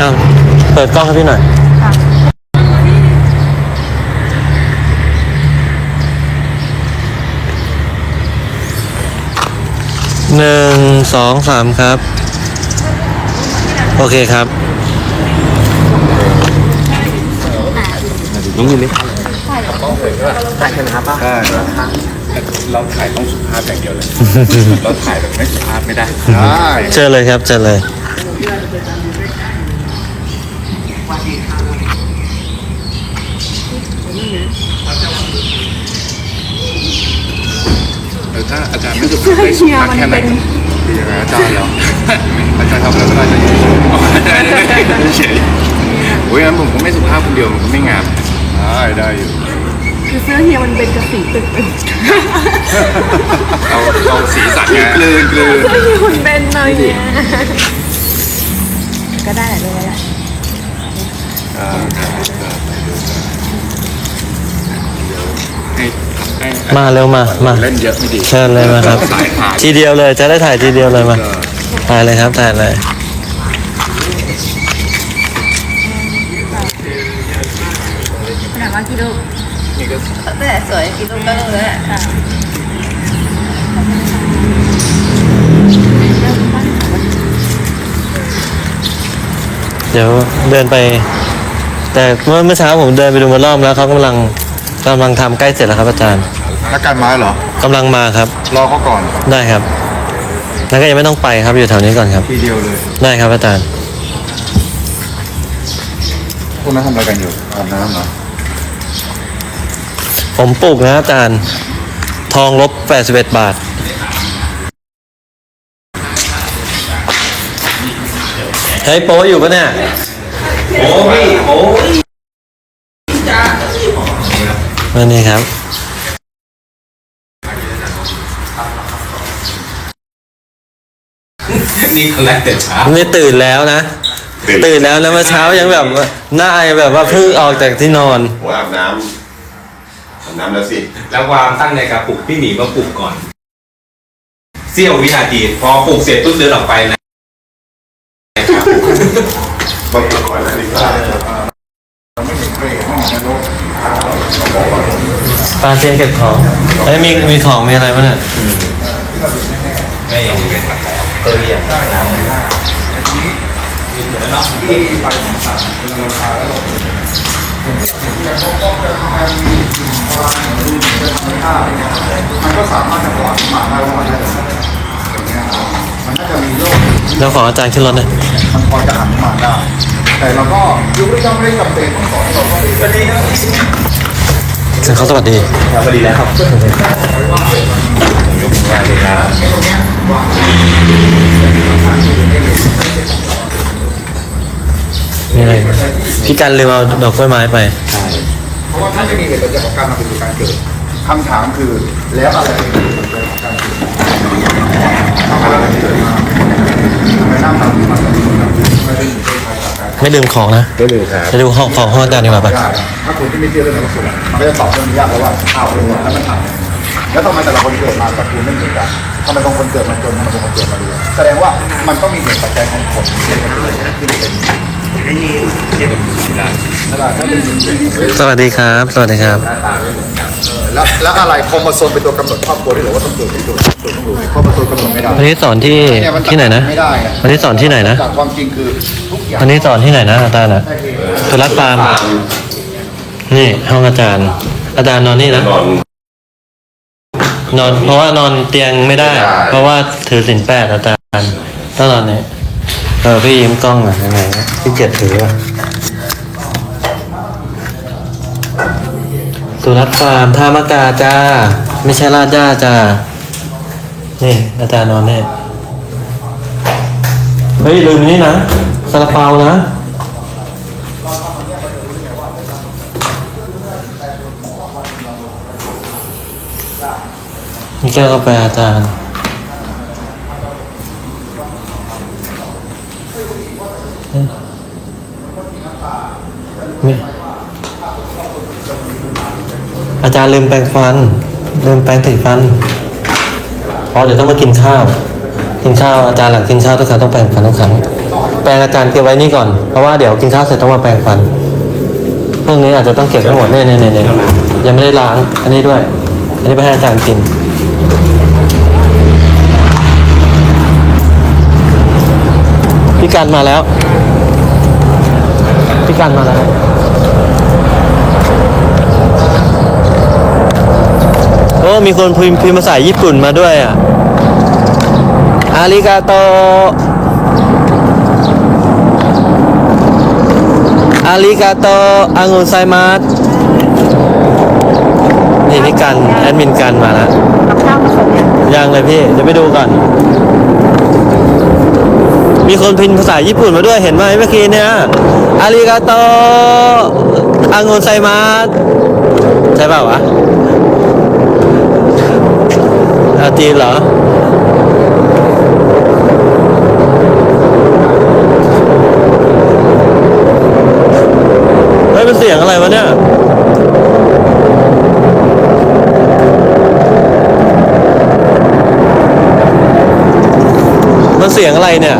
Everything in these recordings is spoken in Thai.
อ้าวเปิดกล้องให้พี่หน่อยค่ะหนึ่งสองสามครับ โอเคครับ น้องยินไหมถ่ายกันครับป่ะใช่เราถ่ายต้องสุภาพอย่างเดียวเลย เราถ่ายแบบไม่สุภาพไม่ได้ใช่เจอเลยครับ เจอเลย แต่ถ้าอาจารย์ไม่สุภาพได้สุภาพแค่ไหนคือยังไงอาจารย์เหรออาจารย์ทำอะไรก็ได้จะอยู่เฉยๆโอ้ยงั้นผมก็ไม่สุภาพคนเดียวมันก็ไม่งามได้ได้อยู่คือเสื้อเฮียมันเป็นกระสีตึกเป็นเอาเอาสีสันไงกลืนกลืนเสื้อเฮียมันเป็นเลยเนี่ยก็ได้แหละเลยแหละ มาเร็วมามาเล่นเยอะไม่ดีเชิญเลยมาครับสายขาดทีเดียวเลยจะได้ถ่ายทีเดียวเลยมาถ่ายเลยครับถ่ายเลยขนาดว่ากี่ลูกนี่ก็แต่สวยกี่ลูกก็ลูกเลยค่ะเดี๋ยวเดินไป แต่เมื่อเมื่อเช้าผมเดินไปดูมารอบแล้วเขากำลังกำลังทำใกล้เสร็จแล้วครับอาจารย์นักการไม้เหรอกำลังมาครับ รอเขาก่อนได้ครับแล้วก็ยังไม่ต้องไปครับอยู่แถวนี้ก่อนครับ ทีเดียวเลยได้ครับอาจารย์ พวกนั้นทำอะไรกันอยู่อาบน้ำเหรอผมปลูกนะอาจารย์ ทองลบ81บาท เฮ้ยโป๊อยู่ปะเนี่ย โอ้พี่โอ้มานี่ครับนี่คอลเลกเต็ดช้านี่ตื่นแล้วนะ ตื่นแล้วแล้วเมื่อเช้ายังแบบว่าหน้ายังแบบว่าเพิ่งออกจากที่นอนอาบน้ำอาบน้ำแล้วสิแล้ววางตั้งในกระปุกพี่หมีมาปลุกก่อน เสี้ยววินาทีพอปลุกเสร็จปุ๊บเดินออกไปนะมาปลุก ก่อนนะดีกว่าปลาเทียนเก็บของเอ้ยมีมีของมีอะไรบ้างเนี่ยไม่ยังเป็นแบบเตยอย่างน้ำมันก็สามารถจะบอกมาได้ว่ามันน่าจะมันน่าจะมีโรคแล้วขออาจารย์ขึ้นรถหน่อยมันพอจะหันมาได้ แต่เราก็ยุคที่ต้องไม่ได้จำเป็นต้องสอนเราก็เป็นดีนะซึ่งเขาสวัสดีครับพอดีแล้วครับยกมือไหว้เลยครับมีอะไรพี่กันลืมเอาดอกกล้วยไม้ไปใช่เพราะว่าถ้าไม่มีเหตุปัจจัยของการมาเป็นการเกิดคำถามคือแล้วอะไรเป็นเหตุปัจจัยของการเกิดทำอะไรเกิดมาทำไมน้ำตาลมันไม่ได้อยู่ในภายจากการ ไม่ลืมของนะไม่ลืมครับไปดูห้องของห้องอาจารย์ดีกว่าปะได้ถ้าคุณที่ไม่เชื่อเรื่องนั้นคุณมันก็จะตอบเรื่องนี้ยากแล้วว่าอ้าวแล้วมันทำแล้วทำไมแต่ละคนเกิดมากับคุณไม่เหมือนกันทำไมบางคนเกิดมาจนทำไมบางคนเกิดมาดีแสดงว่ามันต้องมีเหตุปัจจัยของคนที่เป็นที่เป็นนั่นแหละถ้าเป็นสวัสดีครับ สวัสดีครับ แล้วแล้วอะไรโครโมโซมเป็นตัวกำหนดครอบครัวที่หรือว่าต้องเกิดที่ตัวตัวต้องรู้โครโมโซมกำหนดไม่ได้วันนี้สอนที่เมัที่ไหนนะ ไม่ได้ไงวันนี้สอนที่ไหนนะ จากความจริงคือทุกอย่างวันนี้สอนที่ไหนนะอาจารย์นะสุรัตน์ฟาร์มนี่ห้องอาจารย์ อาจารย์นอนนี่นะ นอนนอน เพราะว่านอนเตียงไม่ได้ไม่ได้เพราะว่าถือสินแปดอาจารย์ต้องนอนนี่เออพี่ยิ้มกล้องหน่อยไหนๆพี่เกียรติถือ สุรัตฟาร์มท่ามะกาจ้า ไม่ใช่ลาดย่าจ้า นี่อาจารย์นอนแน่เฮ้ยลืมนี่นะซาลาเปานะนี่แก้วกาแฟอาจารย์มี อาจารย์ลืมแปรงฟัน ลืมแปรงสีฟันเพราะเดี๋ยวต้องมากินข้าว กินข้าวอาจารย์หลังกินข้าวทุกครั้งต้องแปรงฟันทุกครั้งแปรงอาจารย์เก็บไว้นี่ก่อนเพราะว่าเดี๋ยวกินข้าวเสร็จต้องมาแปรงฟันพวกนี้อาจจะต้องเก็บทั้งหมดเนี่ยเนี่ยเนี่ยเนี่ยยังไม่ได้ล้างอันนี้ด้วย อันนี้ไปให้อาจารย์กินพี่การมาแล้วพี่การมาแล้ว มีคนพิมพ์พิมพ์ภาษาญี่ปุ่นมาด้วยอะ อาริกาโต อาริกาโตอางุนไซมัสนี่พี่กัน แอดมินกันมาแล้วยังเลยพี่ เดี๋ยวไปดูก่อน มีคนพิมพ์ภาษาญี่ปุ่นมาด้วยเห็นไหมเมื่อกี้เนี่ย อาริกาโตอางุนไซมัสใช่เปล่าวะอาจีนเหรอ เฮ้ยเป็นเสียงอะไรวะเนี่ยมันเสียงอะไรเนี่ย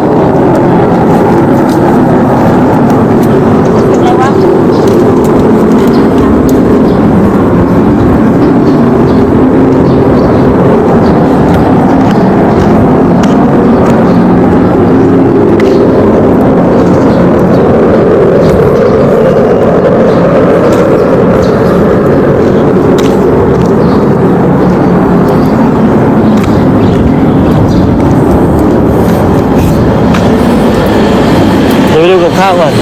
ดี๋ยวไปดูกับข้าวก่อน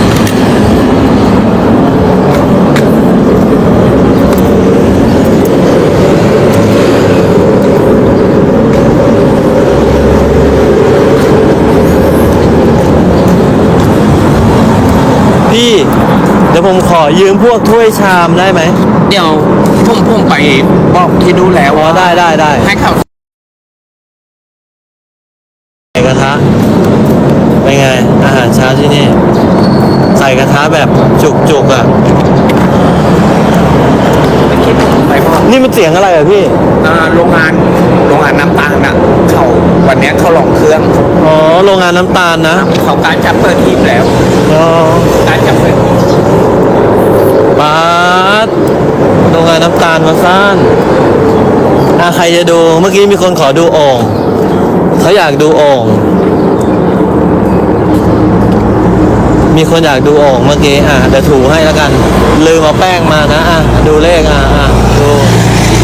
พี่เดี๋ยวผมขอยืมพวกถ้วยชามได้ไหมเดี๋ยวผมผมไปบอกที่ดูแล้วอ๋อว่าได้ได้ได้ให้เขาใส่กระทะเป็นไง อาหารเช้าที่นี่ใส่กระทะแบบจุกๆอะเมื่อกี้ผมไปบอกนี่มันเสียงอะไรอะพี่ อ่าโรงงานโรงงานน้ำตาลน่ะเขาวันเนี้ยเขาลองเครื่องอ๋อ โรงงานน้ำตาลนะเขาการจะเปิดทีมแล้ว อ๋อการจะเปิดทีมปาดโรงงานน้ำตาลมาซ่านอะใครจะดู เมื่อกี้มีคนขอดูโอ่งเขาอยากดูโอ่ง มีคนอยากดูโอ่งเมื่อกี้อะเดี๋ยวถูให้แล้วกัน ลืมเอาแป้งมานะอะดูเลขอะอะดู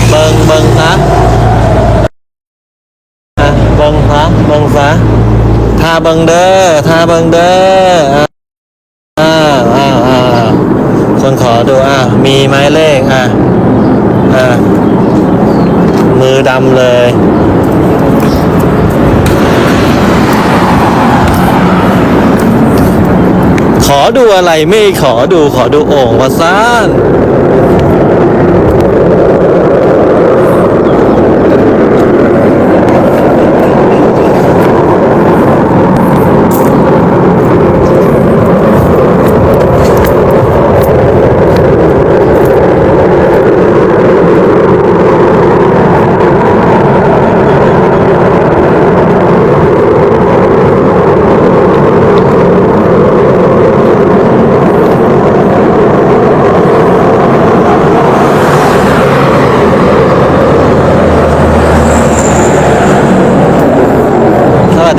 เบิงเบิงซะอะเบิงซะเบิงซะทาเบิงเด้อทาเบิงเด้ออะอ่าอ่าอ่าคนขอดูอะมีไม้เลขอะอ่ามือดำเลย ขอดูอะไรไม่ขอดูขอดูโอ่งวะซาน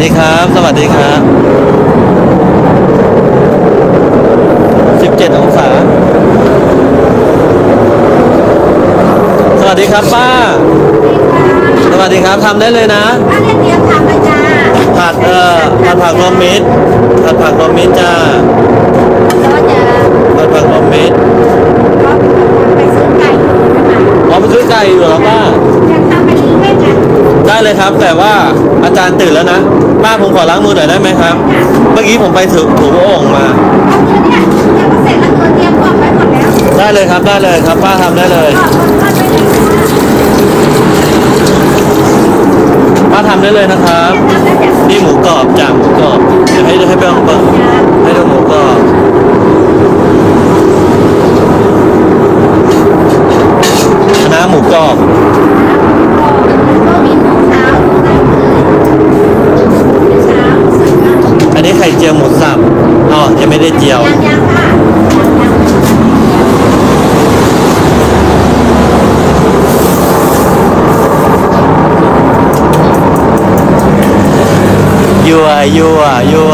ดีครับ สวัสดีครับ 17 องศา สวัสดีครับป้า สวัสดีครับทำได้เลยนะป้าเรียนเตรียมทำเลยจ้าผัดเอ่อผัดผักรวมมิตรผัดผักรวมมิตรจ้าแล้วก็จะผัดผักรวมมิตรก็ไปซื้อไก่นะคะอ๋อไปซื้อไก่อยู่เหรอป้าอยากทำเป็นอีเวนต์อะได้เลยครับแต่ว่า อาจารย์ตื่นแล้วนะป้าผมขอล้างมือหน่อยได้ไหมครับ เมื่อกี้ผมไปถือถูโอ่งมาเอเงินเนี่ยเดี๋ยวก็เสร็จแล้วเงินเตรียมกล่องไว้หมดแล้วได้เลยครับได้เลยครับป้าทำได้เลยป้าทำได้เลยนะครับ นี่หมูกรอบจ้ะหมูกรอบเดี๋ยวให้ให้เปิ้ลเปิ้ลให้ดูหมูกรอบคณะหมูกรอบ นี้ไข่เจียวหมูสับอ๋อยังไม่ได้เจียว ยังค่ะยั่วยั่วยั่ว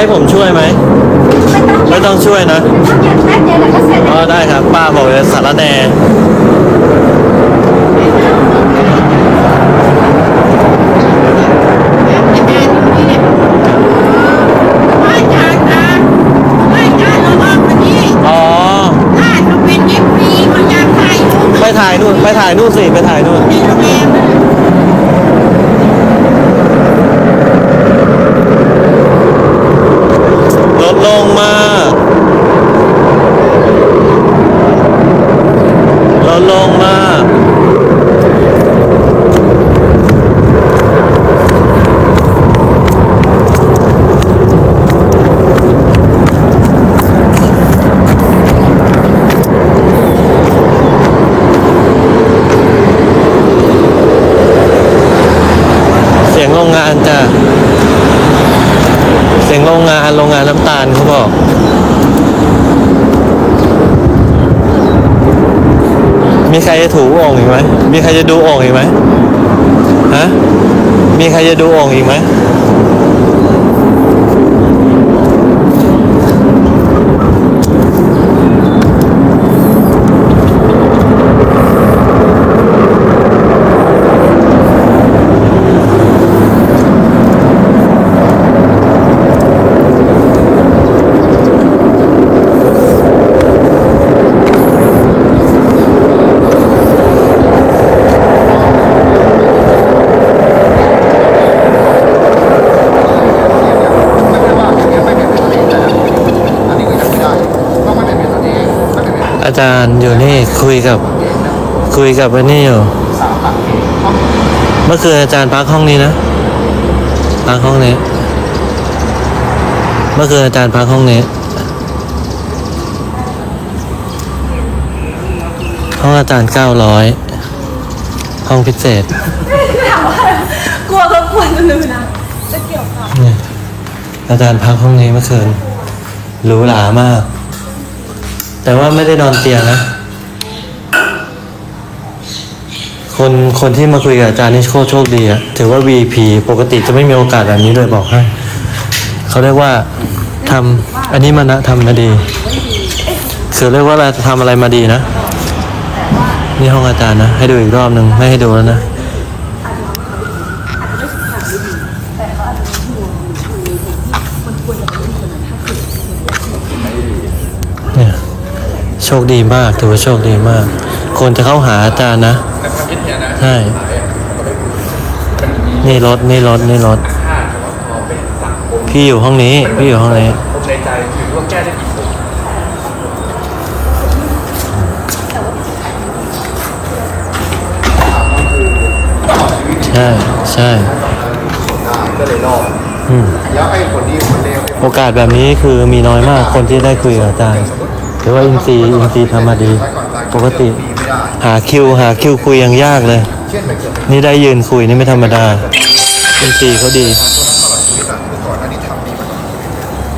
ให้ผมช่วยไหม ไม่ต้องไม่ต้องช่วยนะต้องเย็นแป๊บเดียวเดี๋ยวก็เสร็จอ๋แล้อวได้ครับ ป้าบอกเลยสารแหน ไม่จานนะไม่จานระวังวันนี้ อ๋อ ถ้าจะเป็นเอฟซีมันอยากถ่ายรูป ไปถ่ายนู่น ไปถ่ายนู่นสิ ไปถ่ายนู่น ในโรงแรมนะ ลดลงมาลดลงมาเสียงโรงงานจ้ะ เสียงโรงงานโรงงานน้ำ ตาลเขาบอกมีใครจะถูโอ่งอีกไหมมีใครจะดูโอ่งอีกไหมฮะมีใครจะดูโอ่งอีกไหม ไม่ใช่ว่าอย่างเงี้ยไม่เป็นตัวเองแต่อันนี้ก็ยังไม่ได้ต้องไม่เป็นตัวเองไม่เป็น อาจารย์อยู่นี่คุยกับ คุยกับอันนี้อยู่สามหลักเองต้องเมื่อคืนอาจารย์พักห้องนี้นะพักห้องนี้ เมื่อคืนอาจารย์พักห้องนี้ ห้องอาจารย์เก้าร้อยห้องพิเศษกลัวเขากลัวลืมนะจะเกี่ยวกับเนี่ยอาจารย์พักห้องนี้เมื่อคืนหรูหรามาก แต่ว่าไม่ได้นอนเตียงนะ คนคนที่มาคุยกับอาจารย์นี่โคโชคดีอะถือว่า VP ปกติจะไม่มีโอกาสแบบนี้เลยบอกให้เขาเรียกว่าทำอันนี้มันนะทำมาดีคือเรียกว่าอะไรทำอะไรมาดีนะ นี่ห้องอาจารย์นะ ให้ดูอีกรอบหนึ่งไม่ให้ดูแล้วนะ โชคดีมาก ถือว่าโชคดีมาก คนจะเข้าหาอาจารย์นะใช่นี่รถนี่รถนี่รถ พี่อยู่ห้องนี้ พี่อยู่ห้องนี้ผมในใจถือว่าแก้ได้กี่คนใช่ใช่ก็เลยรอดอืมแล้วไอ้คนที่คนเลวโอกาสแบบนี้คือมีน้อยมากคนที่ได้คุยกับอาจารย์ หรือว่าอินซีย์อินซีย์ทำมาดี ปกติไม่ได้หาคิวหาคิวคุยยังยากเลยเช่นไปเกิดนี่ได้ยืนคุยนี่ไม่ธรรมดา อินซีย์เขาดีชีวิตอะคือก่อนอันนี้ทำดีมาก่อน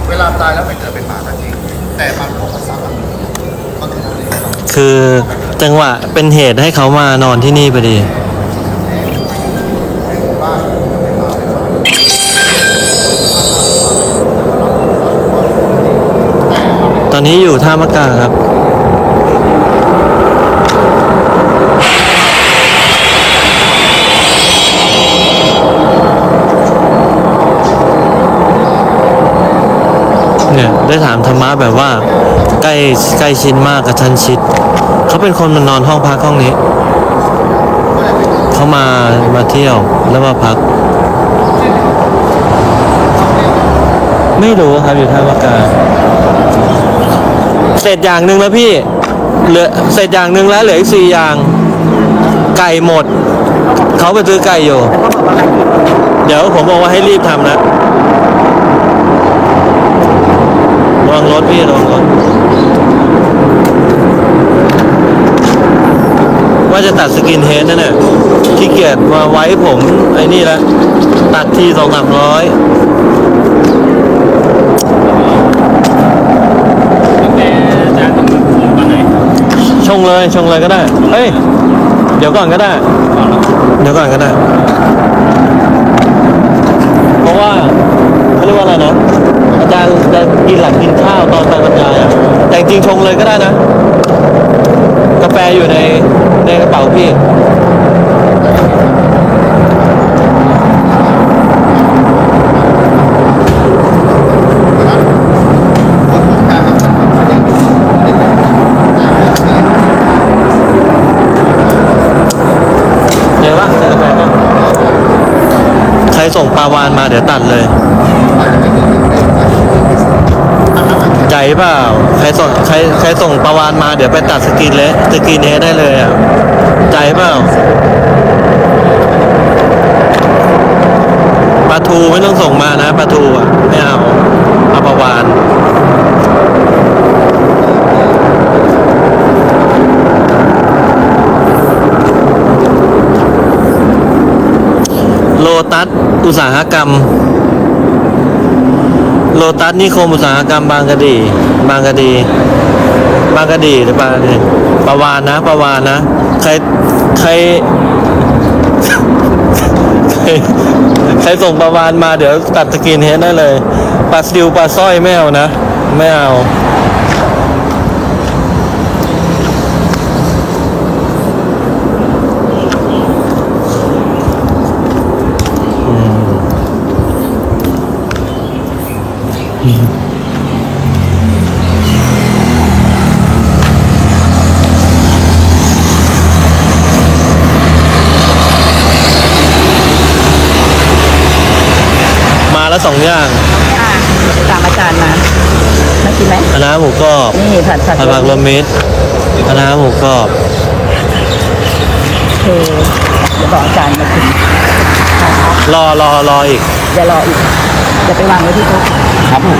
เวลาตายแล้วไปเกิดเป็นหมาก็จริงแต่มันของมันซ้ำอะมันคืออะไรคือจังหวะเป็นเหตุให้เขามานอนที่นี่พอดี อนนี้อยู่ท่ามะกาครับเนี่ยได้ถามธรรมะแบบว่า ใกล้ใกล้ชิดมากกับชันชิด เขาเป็นคนมานอนห้องพักห้องนี้ เขามามาเที่ยวแล้วมาพัก ไม่รู้ครับอยู่ท่ามะกา เสร็จอย่างหนึ่งแล้วพี่เหลือเสร็จอย่างหนึ่งแล้วเหลืออีกสี่อย่าง ไก่หมด เขาไปซื้อไก่อยู่ เดี๋ยวผมบอกว่าให้รีบทำนะรถพี่ระวังรถว่าจะตัดสกินเฮดนั่นแหละขี้เกียจมาไว้ผมไอ้นี่ละตัดทีสองสามร้อย แต่อาจารย์ต้องผมตอนไหน ช งเลยชงเลยก็ได้ เฮ้ย เดี๋ยวก่อนก็ได้ เดี๋ยวก่อนก็ได้ เพราะว่าเขาเรียกว่าอะไรนะอาจารย์จะกินหลังกินข้าวตอนไปบรรยายอะแต่จริงๆชงเลยก็ได้นะ กาแฟอยู่ในในกระเป๋าพี่ ส่งปลาวานมาเดี๋ยวตัดเลย ใจเปล่า ใครส่งใครใครส่งปลาวานมาเดี๋ยวไปตัดสกินเลยสกินเฮได้เลยอะ ใจเปล่าปลาทูไม่ต้องส่งมานะปลาทูอะไม่เอาเอาปลาวาน โลตัส อุตสาหกรรม โลตัสนิคมอุตสาหกรรมบางกะดี บางกะดี บางกะดีหรือบางกะดีประวานนะประวานนะ ใครใครใครใครส่งประวานมาเดี๋ยวตัดสกินเฮดได้เลยปลาสิวปลาสร้อยไม่เอานะ ไม่เอา มาแล้วสองอย่างอะตามอาจารย์มามากินไหมคณะน้าหมูกรอบนี่ผัดผัดผัดผักรวมมิตรคณะน้าหมูกรอบ โอเคเดี๋ยวบอกอาจารย์มากินรอรอรออีก เดี๋ยวรออีก เดี๋ยวไปวางไว้ที่โต๊ะครับผม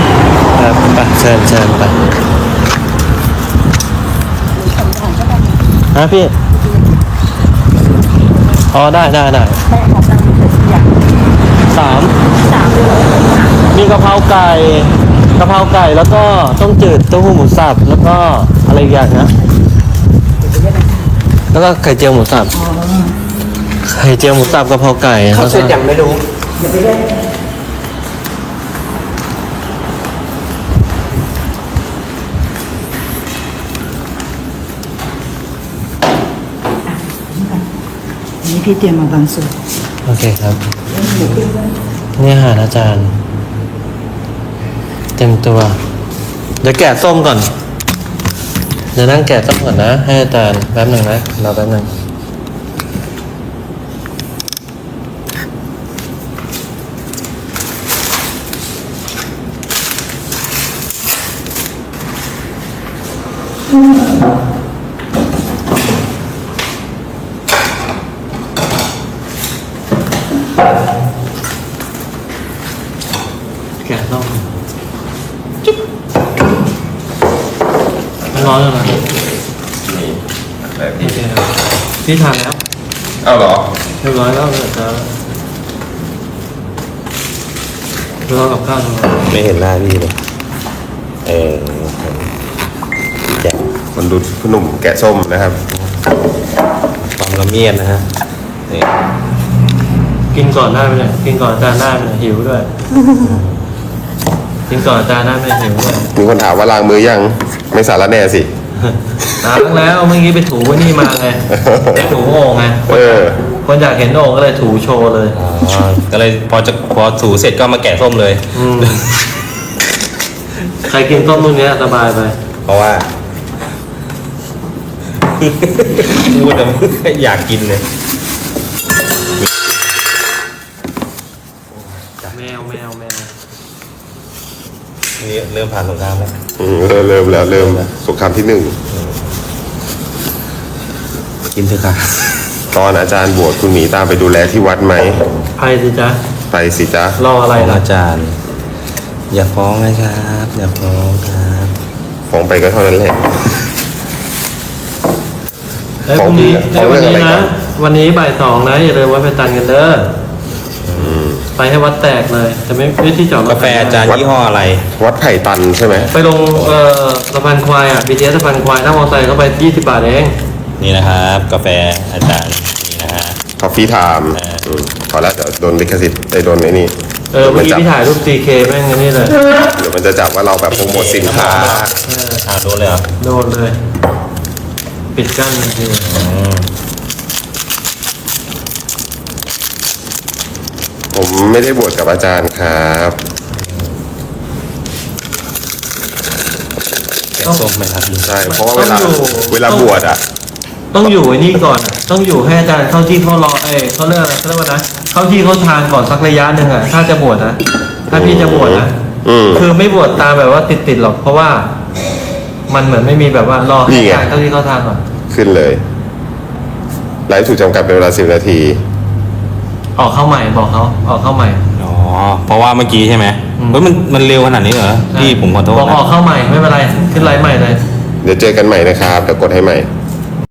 ครับไปเชิญเชิญไปฮะพี่อ๋อได้ได้ได้แม่ขอตังค์เสร็จทุกอย่างสามสามเลยมีกะเพราไก่กะเพราไก่แล้วก็ต้มจืดเต้าหู้หมูสับแล้วก็อะไรอีกอย่างนะแล้วก็ไข่เจียวหมูสับไข่เจียวหมูสับกะเพราไก่เขาเสร็จก็ยังไม่รู้ นี่พี่เตรียมมาบางส่วนโอเคครับเนี่อหารอาจารย์ เต็มตัว เดี๋ยวแกะส้มก่อน เดี๋ยวนั่งแกะส้มก่อนนะ ให้อาจารย์แป๊บหนึ่งนะรอแป๊บหนึ่งแกะส้มจุ๊บมันร้อนแล้วนะแบบโอเคครับพี่ทานแล้วเอ้าเหรอเรียบร้อยแล้วเดี๋ยวจะรอกับข้าวตรงนั้นไม่เห็นหน้าพี่เลย เออแกะคนดูผู้หนุ่มแกะส้มนะครับ ความละเมียดนะฮะนี่กินก่อนได้ไหมเนี่ยกินก่อนอาจารย์ได้ไหมเนี่ยหิวด้วย กินก่อนอาจารย์ได้ไหมหิวด้วยมีคนถามว่าล้างมือยัง ไม่สารแน่สิ ล้างแล้วเมื่อกี้ไปถูไว้นี่มาไงไปถูโอ่งไงเออ คนอยากเห็นโอ่งก็เลยถูโชว์เลยก็เลยพอจะพอถูเสร็จก็มาแกะส้มเลย อืม ใครกินต้มรุ่นเนี้ยสบายไป เพราะว่า พูดแต่อยากกินเลย แมวแมวแมว นี่ เริ่มผ่านสงครามแล้ว อืมเริ่มเริ่มแล้วเริ่มสงครามที่หนึ่งกินเถอะค่ะ ตอนอาจารย์บวชคุณหมีตามไปดูแลที่วัดไหม ไปสิจ๊ะ ไปสิจ๊ะ รออะไรของล่ะอาจารย์ อย่าฟ้องนะครับ อย่าฟ้องครับฟ้องไปก็เท่านั้นแหละ เอ้ยพรุ่งนี้ฟ้องเอ้ยเรื่วัอนงอะไรนี้ก่อนะนวันนี้บ่ายสองนะ อย่าลืมวัดไปตันกันเด้ออ ไปให้วัดแตกเลยจะไม่ไม่ที่จอดรถกาแฟอาจารย์ยี่ห้ออะไร วัดไผ่ตันใช่ไหมไปลงเอ่อสะพานควายอะ BTS สะพานควายนั่งมอเตอร์ไซค์เข้าไป20บาทเองนี่นะครับ กาแฟอาจารย์นี่นะฮะ คอฟฟี่ไทม์อ่าพอแล้วเดี๋ยวโดนลิขสิทธิ์ไอ้โดนไอ้นี่เออเมื่อกี้จับพี่ถ่ายรูป CK แม่งไอ้นี่เลยเดี๋ยวมันจะจับว่าเราแบบโปรโมทสินค้าอ่าโดนเลยเหรอโดนเลย ปิดกั้นทันที ผมไม่ได้บวชกับอาจารย์ครับแกงส้มไหมครับใช่เพราะว่าเวลาเวลาบวชอะ ต้องอยู่ไอ้นี่ก่อนอะต้องอยู่ให้อาจารย์เข้าที่เข้ารอเอ้ยเขาเรียกอะไรเขาเรียกว่านะเข้าที่เข้าทางก่อนสักระยะหนึ่งอะถ้าจะบวชนะถ้าพี่จะบวชนะอืมคือไม่บวชตามแบบว่าติดๆหรอกเพราะว่า มันเหมือนไม่มีแบบว่ารอให้นี่ไง อาจารย์เข้าที่เข้าทางก่อนขึ้นเลยไลฟ์ถูกจำกัดเป็นเวลาสิบนาที ออกเข้าใหม่บอกเขาออกเข้าใหม่ อ๋อ เพราะว่าเมื่อกี้ใช่ไหมอืม เฮ้ยมันมันเร็วขนาดนี้เหรอพี่ผมขอโทษบอกออกนะเข้าใหม่ไม่เป็นไรขึ้นไลฟ์ใหม่เลย เดี๋ยวเจอกันใหม่นะครับเดี๋ยวกดให้ใหม่